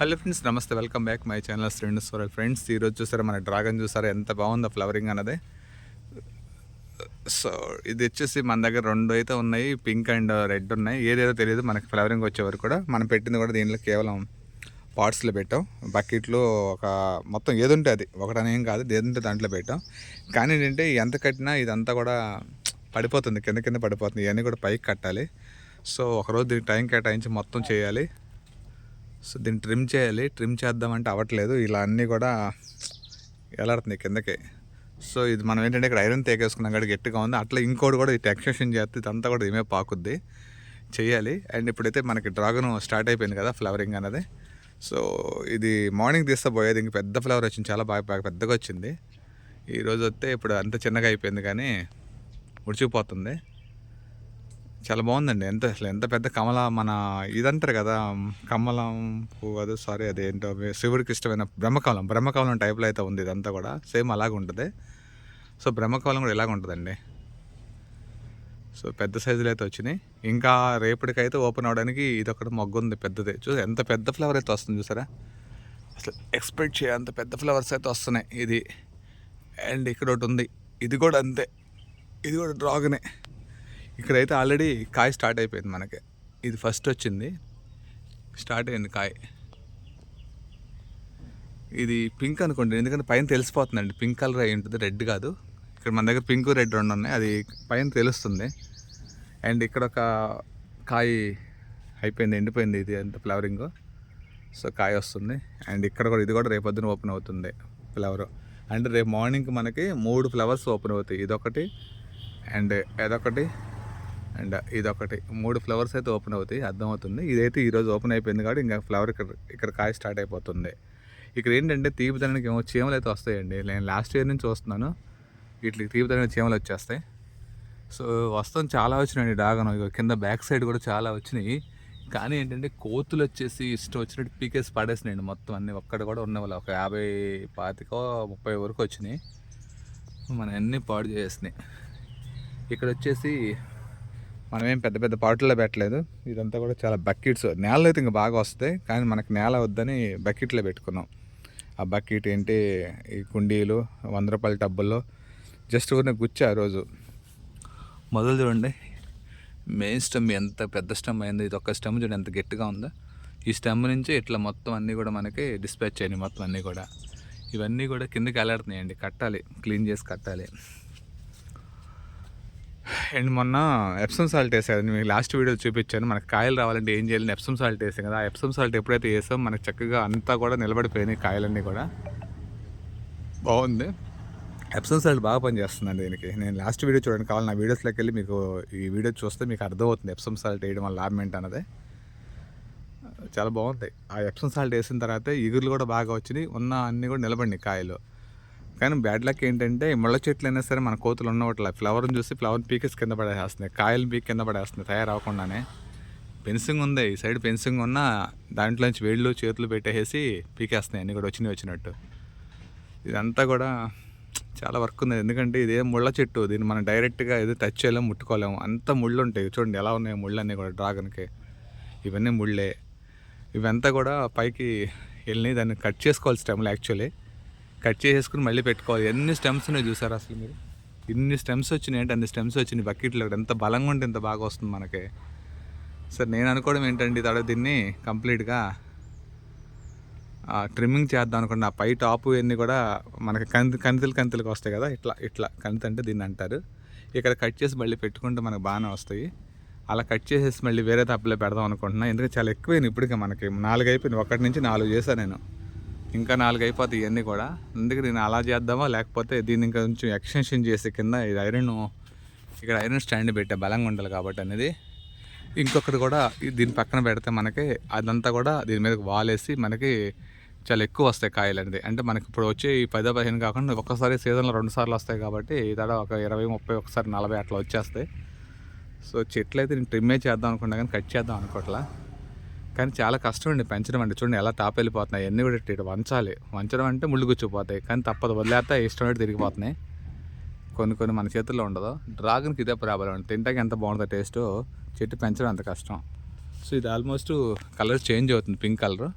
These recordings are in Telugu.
హలో ఫ్రెండ్స్ నమస్తే. Welcome back my channel friends for friends. ఈరోజు చూసారా మన డ్రాగన్ చూసారా ఎంత బాగుందో ఫ్లవరింగ్ అన్నది. సో ఇది వచ్చేసి మన దగ్గర రెండు అయితే ఉన్నాయి పింక్ అండ్ రెడ్ ఉన్నాయి. ఏదేదో తెలియదు మనకి ఫ్లవరింగ్ వచ్చే వరకు కూడా. మనం పెట్టింది కూడా దీనిలో కేవలం పాట్స్లో పెట్టాం. బకెట్లో ఒక మొత్తం ఏదుంటే అది. ఒకటనేం కాదు ఏదుంటే దాంట్లో పెట్టాం. కానీ ఏంటంటే ఎంత కట్టినా ఇదంతా కూడా పడిపోతుంది కింద కింద పడిపోతుంది. ఇవన్నీ కూడా పైకి కట్టాలి. సో ఒకరోజు దీనికి టైం కేటాయించి మొత్తం చేయాలి. సో దీన్ని ట్రిమ్ చేయాలి. ట్రిమ్ చేద్దామంటే అవ్వట్లేదు. ఇలా అన్నీ కూడా ఎలాడుతుంది కిందకి. సో ఇది మనం ఏంటంటే ఇక్కడ ఐరన్ తేకేసుకున్నాం కాడికి గట్టిగా ఉంది. అట్లా ఇంకోటి కూడా ఇది టెక్స్టేషన్ చేస్తే ఇదంతా కూడా ఏమే పాకుద్ది. చేయాలి. అండ్ ఇప్పుడైతే మనకి డ్రాగన్ స్టార్ట్ అయిపోయింది కదా ఫ్లవరింగ్ అనేది సో ఇది మార్నింగ్ తీస్తే పోయేది. ఇంక పెద్ద ఫ్లవర్ వచ్చింది. చాలా బాగా బాగా పెద్దగా వచ్చింది. ఈరోజు వస్తే ఇప్పుడు అంత చిన్నగా అయిపోయింది కానీ ఉడిచిపోతుంది. చాలా బాగుందండి. ఎంత అసలు ఎంత పెద్ద కమల మన ఇదంటారు కదా కమలం పువ్వు అది సారీ అదేంటో శివుడికి ఇష్టమైన బ్రహ్మకమలం బ్రహ్మకమలం టైప్లో అయితే ఉంది ఇదంతా కూడా. సేమ్ అలాగే ఉంటుంది. సో బ్రహ్మకమలం కూడా ఇలాగ ఉంటుందండి. సో పెద్ద సైజులు అయితే వచ్చినాయి. ఇంకా రేపటికైతే ఓపెన్ అవడానికి ఇది ఒకటి మొగ్గు ఉంది పెద్దది. చూసి ఎంత పెద్ద ఫ్లవర్ అయితే వస్తుంది చూసారా? అసలు ఎక్స్పెక్ట్ చేయ అంత పెద్ద ఫ్లవర్స్ అయితే వస్తున్నాయి. ఇది. అండ్ ఇక్కడ ఒకటి ఉంది. ఇది కూడా అంతే. ఇది కూడా డ్రాగనే ఇక్కడైతే ఆల్రెడీ కాయ స్టార్ట్ అయిపోయింది మనకి. ఇది ఫస్ట్ వచ్చింది. స్టార్ట్ అయింది కాయ. ఇది పింక్ అనుకోండి ఎందుకంటే పైన తెలిసిపోతుందండి. పింక్ కలర్ అయి ఉంటుంది రెడ్ కాదు. ఇక్కడ మన దగ్గర పింక్ రెడ్ రెండు ఉన్నాయి. అది పైన తెలుస్తుంది. అండ్ ఇక్కడ ఒక కాయ అయిపోయింది ఎండిపోయింది ఇది అంత ఫ్లవరింగ్. సో కాయ వస్తుంది. అండ్ ఇక్కడ కూడా ఇది కూడా రేపొద్దున ఓపెన్ అవుతుంది ఫ్లవర్. అంటే రేపు మార్నింగ్ మనకి మూడు ఫ్లవర్స్ ఓపెన్ అవుతాయి. ఇదొకటి అండ్ అదొకటి అండ్ ఇదొకటి. మూడు ఫ్లవర్స్ అయితే ఓపెన్ అవుతాయి. అర్థమవుతుంది. ఇదైతే ఈరోజు ఓపెన్ అయిపోయింది కాబట్టి ఇంకా ఫ్లవర్ ఇక్కడ ఇక్కడ కాయ స్టార్ట్ అయిపోతుంది. ఇక్కడ ఏంటంటే తీపిదనానికి ఏమో చీమలు అయితే వస్తాయండి. నేను లాస్ట్ ఇయర్ నుంచి చూస్తున్నాను. వీటికి తీపిదనానికి చీమలు వచ్చేస్తాయి. సో వస్తాం. చాలా వచ్చినాయండి డాగను. కింద బ్యాక్ సైడ్ కూడా చాలా వచ్చినాయి. కానీ ఏంటంటే కోతులు వచ్చేసి ఇష్టం వచ్చినట్టు పీకేసి పడేసినాయండి మొత్తం అన్ని. ఒక్కడ కూడా ఉన్న వాళ్ళు ఒక యాభై పాతికో ముప్పై వరకు వచ్చినాయి. మన అన్నీ పాడు చేసేసినాయి. ఇక్కడ వచ్చేసి మనమేం పెద్ద పెద్ద పాటల్లో పెట్టలేదు. ఇదంతా కూడా చాలా బకెట్స్. నేలలో అయితే ఇంకా బాగా వస్తాయి కానీ మనకు నేల వద్దని బకెట్లో పెట్టుకున్నాం. ఆ బకెట్ ఏంటి ఈ కుండీలు వంద రూపాయల టబ్బుల్లో జస్ట్ ఊరిని గుచ్చి ఆ రోజు. మొదలు చూడండి. మెయిన్ స్టెమ్ ఎంత పెద్ద స్టెమ్ అయింది ఇది ఒక స్టెమ్ చూడండి ఎంత గట్టిగా ఉందో. ఈ స్టెమ్ నుంచి ఇట్లా మొత్తం అన్నీ కూడా మనకి డిస్పాచ్ చేయండి మొత్తం అన్నీ కూడా. ఇవన్నీ కూడా కిందకి వెళ్ళాడుతున్నాయండి కట్టాలి క్లీన్ చేసి కట్టాలి. అండ్ మొన్న ఎప్సమ్ సాల్ట్ వేసాను మీకు లాస్ట్ వీడియోలో చూపించాను. మనకు కాయలు రావాలంటే ఏం చేయాలని ఎప్సమ్ సాల్ట్ వేసాం కదా. ఆ ఎప్సమ్ సాల్ట్ ఎప్పుడైతే వేసాం మనకు చక్కగా అంతా కూడా నిలబడిపోయినాయి కాయలన్నీ కూడా. బాగుంది. ఎప్సమ్ సాల్ట్ బాగా పనిచేస్తుందండి దీనికి. నేను లాస్ట్ వీడియో చూడండి. కావాలి నా వీడియోస్లోకి వెళ్ళి మీకు ఈ వీడియో చూస్తే మీకు అర్థమవుతుంది ఎప్సమ్ సాల్ట్ వేయడం వల్ల లాభం ఏంటన్నది చాలా బాగుంటాయి. ఆ ఎప్సమ్ సాల్ట్ వేసిన తర్వాత ఇగురులు కూడా బాగా వచ్చినాయి. ఉన్న అన్నీ కూడా నిలబడినాయి కాయలు. కానీ బ్యాడ్ లక్ ఏంటంటే ముళ్ళ చెట్లు అయినా సరే మన కోతులు ఉన్నవట్ల ఫ్లవర్ని చూసి ఫ్లవర్ పీకెస్ కింద పడేస్తున్నాయి కాయలు పీక్ కింద పడేస్తున్నాయి తయారవకుండానే ఫెన్సింగ్ ఉంది ఈ సైడ్ ఫెన్సింగ్ ఉన్న దాంట్లోంచి వేళ్ళు చేతులు పెట్టేసి పీకేస్తున్నాయి అన్నీ కూడా వచ్చినాయి వచ్చినట్టు. ఇదంతా కూడా చాలా వర్క్ ఉంది. ఎందుకంటే ఇదే ముళ్ళ చెట్టు దీన్ని మనం డైరెక్ట్గా ఏదో టచ్ చేయలేము ముట్టుకోలేము. అంత ముళ్ళు ఉంటాయి చూడండి ఎలా ఉన్నాయి ముళ్ళు అన్నీ కూడా డ్రాగన్కి. ఇవన్నీ ముళ్ళే. ఇవంతా కూడా పైకి వెళ్ళి దాన్ని కట్ చేసుకోవాలి టైంలో యాక్చువల్లీ కట్ చేసేసుకుని మళ్ళీ పెట్టుకోవాలి. ఎన్ని స్టెమ్స్ ఉన్నాయి చూసారు అసలు మీరు? ఇన్ని స్టెమ్స్ వచ్చినాయి అంటే అన్ని స్టెమ్స్ వచ్చినాయి. బకెట్లో ఎంత బలంగా ఉంటే ఇంత బాగా వస్తుంది మనకి. సరే నేను అనుకోవడం ఏంటండి తర్వాత దీన్ని కంప్లీట్గా ట్రిమ్మింగ్ చేద్దాం అనుకోండి ఆ పై టాప్ ఇవన్నీ కూడా మనకి కంతి కంతులు కంతులకు వస్తాయి కదా? ఇట్లా ఇట్లా. కంతి అంటే దీన్ని అంటారు. ఇక్కడ కట్ చేసి మళ్ళీ పెట్టుకుంటే మనకు బాగానే వస్తాయి. అలా కట్ చేసేసి మళ్ళీ వేరే తప్పులో పెడదాం అనుకుంటున్నా. ఎందుకంటే చాలా ఎక్కువైంది ఇప్పటికే మనకి. నాలుగు అయిపోయింది ఒకటి నుంచి నాలుగు చేశాను నేను. ఇంకా నాలుగు అయిపోతాయి ఇవన్నీ కూడా. అందుకే నేను అలా చేద్దామా లేకపోతే దీన్ని ఇంకా కొంచెం ఎక్స్టెన్షన్ చేసి కింద ఇది ఐరన్ ఇక్కడ ఐరన్ స్టాండ్ పెట్టే బలంగా ఉండాలి కాబట్టి అనేది. ఇంకొకటి కూడా దీని పక్కన పెడితే మనకి అదంతా కూడా దీని మీద వాలేసి మనకి చాలా ఎక్కువ వస్తాయి కాయలు అనేది. అంటే మనకి ఇప్పుడు వచ్చే ఈ పదో పదిహేను కాకుండా ఒక్కసారి సీజన్లో రెండు సార్లు వస్తాయి కాబట్టి ఈ తడ ఒక ఇరవై ముప్పై ఒకసారి నలభై అట్లా వచ్చేస్తాయి. సో చెట్లు అయితే నేను ట్రిమ్మే చేద్దాం అనుకున్నా కానీ కట్ చేద్దాం అనుకోవట్లా కానీ చాలా కష్టం అండి పెంచడం అంటే చూడండి ఎలా టాప్ వెళ్ళిపోతున్నాయి అన్నీ కూడా ఇటు వంచాలి. వంచడం అంటే ముళ్ళు గుచ్చిపోతాయి కానీ తప్పదు. వదిలేస్తే ఇష్టం తిరిగిపోతున్నాయి. కొన్ని కొన్ని మన చేతుల్లో ఉండదు. డ్రాగన్కి ఇదే ప్రాబ్లం అండి. తింటాకి ఎంత బాగుంటుందో టేస్ట్ చెట్టు పెంచడం అంత కష్టం. సో ఇది ఆల్మోస్ట్ కలర్ చేంజ్ అవుతుంది పింక్ కలర్.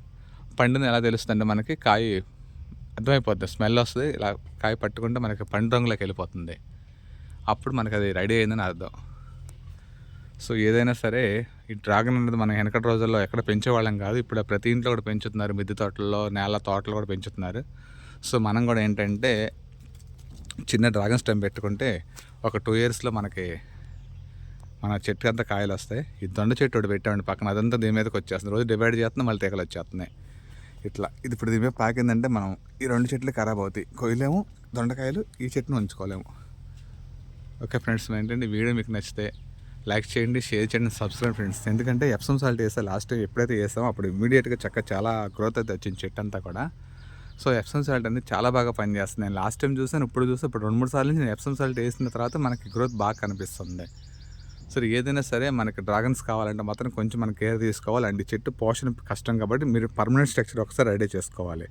పండుని ఎలా తెలుస్తుందంటే మనకి? కాయ అర్థమైపోతుంది స్మెల్ వస్తుంది. ఇలా కాయ పట్టుకుంటే మనకి పండు రంగులోకి వెళ్ళిపోతుంది. అప్పుడు మనకి అది రెడీ అయిందని అర్థం. సో ఏదైనా సరే ఈ డ్రాగన్ అనేది మనం వెనకటి రోజుల్లో ఎక్కడ పెంచేవాళ్ళం కాదు. ఇప్పుడు ప్రతి ఇంట్లో కూడా పెంచుతున్నారు. మిద్దె తోటల్లో నేల తోటలు కూడా పెంచుతున్నారు. సో మనం కూడా ఏంటంటే చిన్న డ్రాగన్ స్టెమ్ పెట్టుకుంటే ఒక టూ ఇయర్స్లో మనకి మన చెట్టు అంతా కాయలు వస్తాయి. ఈ దొండ చెట్టు ఒకటి పెట్టామండి పక్కన. అదంతా దీని మీదకి వచ్చేస్తుంది. రోజు డివైడ్ చేస్తున్నా మళ్ళీ తీగలు వచ్చేస్తున్నాయి. ఇట్లా. ఇది ఇప్పుడు దీని మీద పాకిందంటే మనం ఈ రెండు చెట్లు ఖరాబ్ అవుతాయి. కొయ్యలేము దొండకాయలు ఈ చెట్టును ఉంచుకోలేము. ఓకే ఫ్రెండ్స్ ఏంటంటే వీడియో మీకు నచ్చితే లైక్ చేయండి షేర్ చేయండి సబ్స్క్రైబ్ ఫ్రెండ్స్ ఎందుకంటే ఎప్సమ్ సాల్ట్ వేస్తే లాస్ట్ టైం ఎప్పుడైతే వేస్తామో అప్పుడు ఇమీడియట్గా చక్క చాలా గ్రోత్ అయితే వచ్చింది చెట్టు అంతా కూడా. సో ఎప్సమ్ సాల్ట్ అనేది చాలా బాగా పనిచేస్తుంది నేను లాస్ట్ టైం చూసాను ఇప్పుడు చూస్తే ఇప్పుడు రెండు మూడు సార్లు నేను ఎప్సమ్ సాల్ట్ వేసిన తర్వాత మనకి గ్రోత్ బాగా కనిపిస్తుంది. సరే ఏదైనా సరే మనకి డ్రాగన్స్ కావాలంటే మాత్రం కొంచెం మనం కేర్ తీసుకోవాలి. అండ్ చెట్టు పోషణ కష్టం కాబట్టి మీరు పర్మనెంట్ స్ట్రక్చర్ ఒకసారి రెడీ చేసుకోవాలి.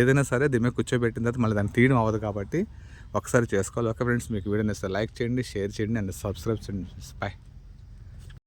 ఏదైనా సరే దీని మీద కూర్చోబెట్టిన తర్వాత మళ్ళీ దాన్ని తీయడం అవ్వదు కాబట్టి ఒకసారి చేసుకోవాలి. ఓకే ఫ్రెండ్స్ మీకు వీడియో నచ్చితే లైక్ చేయండి షేర్ చేయండి అండ్ సబ్స్క్రైబ్ చేయండి. బాయ్